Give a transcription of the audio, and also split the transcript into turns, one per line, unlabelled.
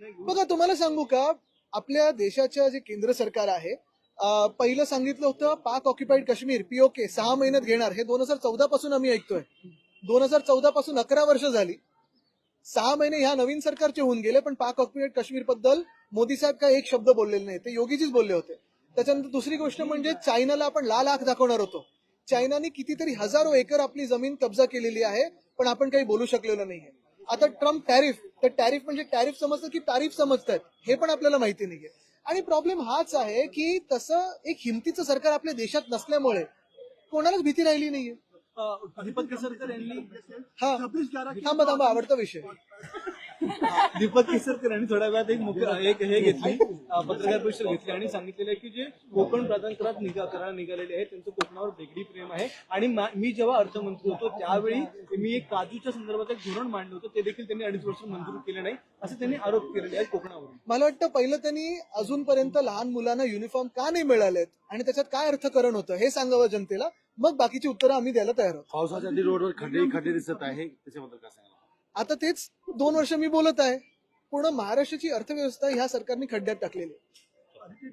बघा तुम्हाला सांगू का? आपल्या देशाच्या जे केंद्र सरकार आहे पहिलं सांगितलं होतं पाक ऑक्युपाईड काश्मीर पीओके सहा महिन्यात घेणार. हे दोन हजार चौदा पासून आम्ही ऐकतोय. दोन हजार चौदा पासून अकरा वर्ष झाली. सहा महिने ह्या नवीन सरकारचे होऊन गेले पण पाक ऑक्युपाईड काश्मीरबद्दल मोदी साहेब काय एक शब्द बोललेले नाही. ते योगीजीच बोलले होते. त्याच्यानंतर दुसरी गोष्ट म्हणजे चायनाला आपण लाल आख दाखवणार होतो. चायनाने कितीतरी हजारो एकर आपली जमीन कब्जा केलेली आहे पण आपण काही बोलू शकलेलो नाहीये. आता ट्रम्प टॅरिफ तर टॅरिफ म्हणजे टॅरिफ समजतं की टॅरिफ समजतात? हे पण आपल्याला माहिती नाहीये. आणि प्रॉब्लेम हाच आहे की तसं एक हिमतीचं सरकार आपल्या देशात नसल्यामुळे कोणालाच भीती राहिली नाहीये. हा. थांबा थांबा आवडता विषय.
दीपक केसरकर यांनी थोड्या वेळात एक मुख्य एक हे घेतली पत्रकार परिषद घेतली आणि सांगितलेलं आहे की जे कोकण प्रांतंतरात निघा करायला निघालेले आहे त्यांचं कोकणावर वेगळी प्रेम आहे. आणि मा- जेव्हा अर्थमंत्री होतो त्यावेळी मी एक काजूच्या संदर्भात एक धोरण मांडलं होतं ते देखील त्यांनी अडीच वर्ष मंजूर केलं नाही असे त्यांनी आरोप केलेले आहेत कोकणावर
मला वाटतं पहिलं त्यांनी अजूनपर्यंत लहान मुलांना युनिफॉर्म का नाही मिळालेत? आणि त्याच्यात काय अर्थकरण होतं? हे सांगावं जनतेला. मग बाकीची उत्तरं आम्ही द्यायला तयार आहोत.
पावसाच्या आधी रोडवर खड्डे खड्डे दिसत आहे त्याच्याबद्दल काय सांगाल?
आता तेच दोन वर्ष मी बोलत आहे. पूर्ण महाराष्ट्राची अर्थव्यवस्था ह्या सरकारने खड्ड्यात टाकलेली आहे.